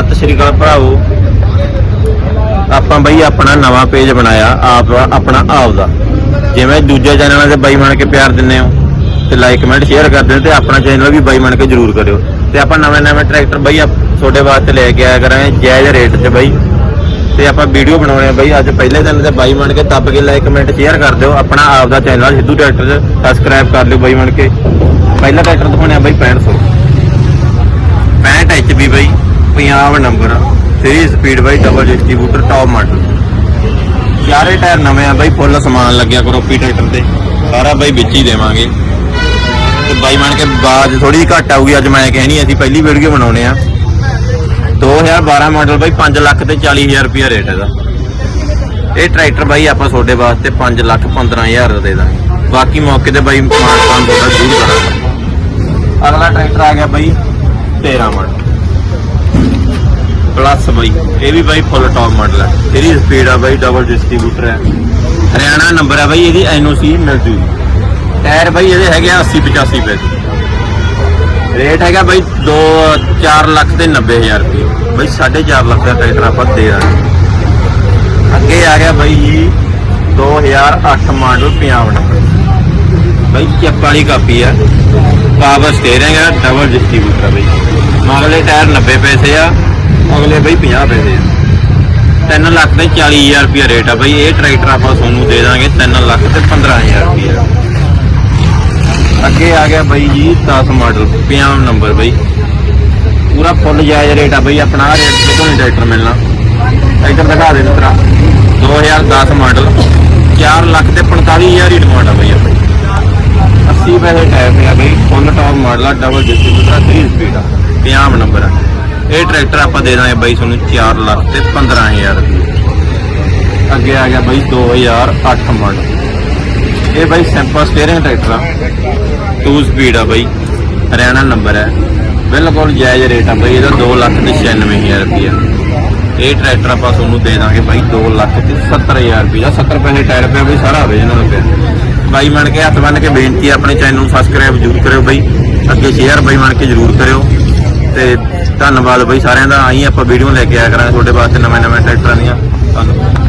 ਸਤਿ ਸ਼੍ਰੀ ਅਕਾਲ ਭਰਾਵੋ। ਆਪਾਂ ਬਈ ਆਪਣਾ ਨਵਾਂ ਪੇਜ ਬਣਾਇਆ, ਆਪ ਆਪਣਾ ਆਪ ਦਾ। ਜਿਵੇਂ ਦੂਜੇ ਚੈਨਲਾਂ ਤੇ ਬਾਈ ਬਣ ਕੇ ਪਿਆਰ ਦਿੰਦੇ ਹੋ, ਤੇ ਲਾਈਕ ਕਮੈਂਟ ਸ਼ੇਅਰ ਕਰਦੇ ਹੋ, ਤੇ ਆਪਣਾ ਚੈਨਲ ਵੀ ਬਾਈ ਬਣ ਕੇ ਜਰੂਰ ਕਰਿਓ। ਤੇ ਆਪਾਂ ਨਵੇਂ ਨਵੇਂ ਟਰੈਕਟਰ ਬਈ ਆਪ- ਤੁਹਾਡੇ ਵਾਸਤੇ ਲੈ ਕੇ ਆਇਆ ਕਰਾਂਗੇ, ਜਾਇਜ਼ ਰੇਟ 'ਚ ਬਈ। ਤੇ ਆਪਾਂ ਵੀਡੀਓ ਬਣਾਉਣੇ ਆ ਬਈ, ਅੱਜ ਪਹਿਲੇ ਦਿਨ ਤੇ ਬਾਈ ਬਣ ਕੇ ਦੱਬ ਕੇ ਲਾਈਕ ਕਮੈਂਟ ਸ਼ੇਅਰ ਕਰ ਦਿਓ, ਆਪਣਾ ਆਪ ਦਾ ਚੈਨਲ ਸਿੱਧੂ ਟਰੈਕਟਰ ਸਬਸਕ੍ਰਾਈਬ ਕਰ ਲਿਓ ਬਾਈ ਬਣ ਕੇ। ਪਹਿਲਾ ਟਰੈਕਟਰ ਦਿਖਾਉਣੇ ਆ ਬਈ 6500 65 HP ਪੰਜਾਬ ਨੰਬਰ 3 ਸਪੀਡ ਬਾਈ ਡਬਲ ਡਿਸਟ੍ਰੀਬਿਊਟਰ ਟੌਪ ਮਾਡਲ ਚਾਰੇ ਟਾਇਰ ਨਵੇਂ ਆ ਬਾਈ ਫੁੱਲ ਸਮਾਨ ਲੱਗਿਆ ਕਰੋਪੀ ਟਰੈਕਟਰ ਤੇ। ਸਾਰਾ ਬਾਈ ਵਿੱਚ ਹੀ ਦੇਵਾਂਗੇ। ਤੇ ਬਾਈ ਬਣ ਕੇ ਬਾਜ ਥੋੜੀ ਜਿਹੀ ਘੱਟ ਆਊਗੀ, ਅੱਜ ਮੈਂ ਕਹਿਣੀ ਅਸੀਂ ਪਹਿਲੀ ਵੀਡੀਓ ਬਣਾਉਣੇ ਆ। 2012 ਮਾਡਲ ਬਾਈ 5 ਲੱਖ ਤੇ 40000 ਰੁਪਿਆ ਰੇਟ ਇਹਦਾ। ਇਹ ਟਰੈਕਟਰ ਬਾਈ ਆਪਾਂ ਤੁਹਾਡੇ ਵਾਸਤੇ 5 ਲੱਖ 15000 ਦਾ ਦੇ। ਦਾਂਗੇ ਬਾਕੀ ਮੌਕੇ ਤੇ ਬਾਈ ਮਾਨਤਾਨ ਤੁਹਾਡਾ ਜ਼ਰੂਰ ਕਰਾਂਗੇ। ਅਗਲਾ ਟਰੈਕਟਰ ਆ ਗਿਆ ਬਾਈ 13 ਮਾਡਲ ਪਲੱਸ ਬਾਈ, ਇਹ ਵੀ ਬਾਈ ਫੁੱਲ ਟੌਪ ਮਾਡਲ ਹੈ ਇਹਦੀ ਸਪੀਡ ਆ ਬਾਈ ਡਬਲ ਡਿਸਟ੍ਰੀਬਿਊਟਰ ਹੈ ਹਰਿਆਣਾ ਨੰਬਰ ਹੈ ਬਾਈ, ਇਹਦੀ ਐਨਓਸੀ ਮਿਲ ਜੂਗੀ ਟਾਇਰ ਬਾਈ ਇਹਦੇ ਹੈਗੇ ਆ 80 85 ਪੈਸੇ ਰੇਟ ਹੈਗਾ ਬਾਈ 2 4 ਲੱਖ ਤੇ 90000 ਰੁਪਏ। ਬਾਈ 4.5 ਲੱਖ ਦਾ ਟਰੈਕਟਰ ਆਪਾਂ ਦੇ ਦਾਂਗੇ ਅੱਗੇ ਆ ਗਿਆ ਬਾਈ ਜੀ 2008 ਮਾਡਲ ਪੰਜਾਬ ਨੰਬਰ। ਬਾਈ ਚੱਪ ਵਾਲੀ ਕਾਪੀ ਆ। ਪਾਵਰ ਸਟੀਅਰਿੰਗ ਆ ਡਬਲ ਡਿਸਟ੍ਰੀਬਿਊਟਰ ਆ ਬਾਈ। ਦੇ ਟਾਇਰ 90 ਪੈਸੇ ਆ। ਅਗਲੇ ਬਈ 50 ਪੈਸੇ ਆ। 3 ਲੱਖ ਤੇ 40000 ਰੁਪਏ ਰੇਟ ਆ ਬਾਈ। ਇਹ ਟਰੈਕਟਰ ਆਪਾਂ ਤੁਹਾਨੂੰ ਦੇ ਦਾਂਗੇ 3 ਲੱਖ ਤੇ 15000 ਰੁਪਏ ਅੱਗੇ ਆ ਗਿਆ ਬਾਈ ਜੀ 10 ਮਾਡਲ ਪੰਜਾਬ ਨੰਬਰ ਬਾਈ। ਪੂਰਾ ਫੁੱਲ ਜਾਇਜ਼ ਰੇਟ ਆ ਬਾਈ। ਆਪਣਾ ਆਹ ਰੇਟ ਤੇ ਤੁਹਾਨੂੰ ਟਰੈਕਟਰ ਮਿਲਣਾ। ਟਰੈਕਟਰ ਦਿਖਾ ਦੇ ਮਿੱਤਰਾ। 2010 ਮਾਡਲ 4 ਲੱਖ ਤੇ 45000 ਹੀ ਡਿਮਾਂਡ ਆ ਬਾਈ ਆਪਣੀ। 80 ਪੈਸੇ ਟਾਇਰ ਆ ਬਈ। ਫੁੱਲ ਟੌਪ ਮਾਡਲ ਆ ਡਬਲ ਡਿਸਟ੍ਰੀਬਿਊਟਰ 3 ਸਪੀਡ ਆ। ਪੰਜਾਬ ਨੰਬਰ ਆ। ਇਹ ਟਰੈਕਟਰ ਆਪਾਂ ਦੇ ਦਾਂਗੇ ਬਾਈ ਤੁਹਾਨੂੰ 4 ਲੱਖ ਤੇ 15000 ਰੁਪਏ। ਅੱਗੇ ਆ ਗਿਆ ਬਾਈ 2008 ਮਾਡਲ ਇਹ ਬਾਈ ਸਿੰਪਲ ਸਟੀਅਰਿੰਗ ਟਰੈਕਟਰ ਆ। 2 ਸਪੀਡ ਆ ਬਾਈ। ਹਰਿਆਣਾ ਨੰਬਰ ਹੈ। ਬਿਲਕੁਲ ਜਾਇਜ਼ ਰੇਟ ਆ ਬਾਈ, ਇਹਦਾ 2 ਲੱਖ ਤੇ 96000 ਰੁਪਏ ਇਹ ਟਰੈਕਟਰ ਆਪਾਂ ਤੁਹਾਨੂੰ ਦੇ ਦਾਂਗੇ ਬਾਈ 2 ਲੱਖ ਤੇ 70000 ਰੁਪਏ ਦਾ। 70 ਪੈਸੇ ਟਾਇਰ ਪਿਆ ਬਈ, ਸਾਰਾ ਓਰੀਜਨਲ ਪਿਆ। ਬਾਈ ਬਣ ਕੇ ਹੱਥ ਬੰਨ ਕੇ ਬੇਨਤੀ ਆਪਣੇ ਚੈਨਲ ਨੂੰ ਸਬਸਕ੍ਰਾਈਬ ਜ਼ਰੂਰ ਕਰਿਓ ਬਾਈ। ਅੱਗੇ ਸ਼ੇਅਰ ਬਾਈ ਬਣ ਕੇ ਜ਼ਰੂਰ ਕਰਿਓ। ਤੇ ਧੰਨਵਾਦ ਬਾਈ ਸਾਰਿਆਂ ਦਾ। ਆਈ ਆਪਾਂ ਵੀਡੀਓ ਲੈ ਕੇ ਆਇਆ ਕਰਾਂਗੇ ਤੁਹਾਡੇ ਵਾਸਤੇ ਨਵੇਂ ਨਵੇਂ ਟਰੈਕਟਰਾਂ ਦੀਆਂ। ਧੰਨਵਾਦ।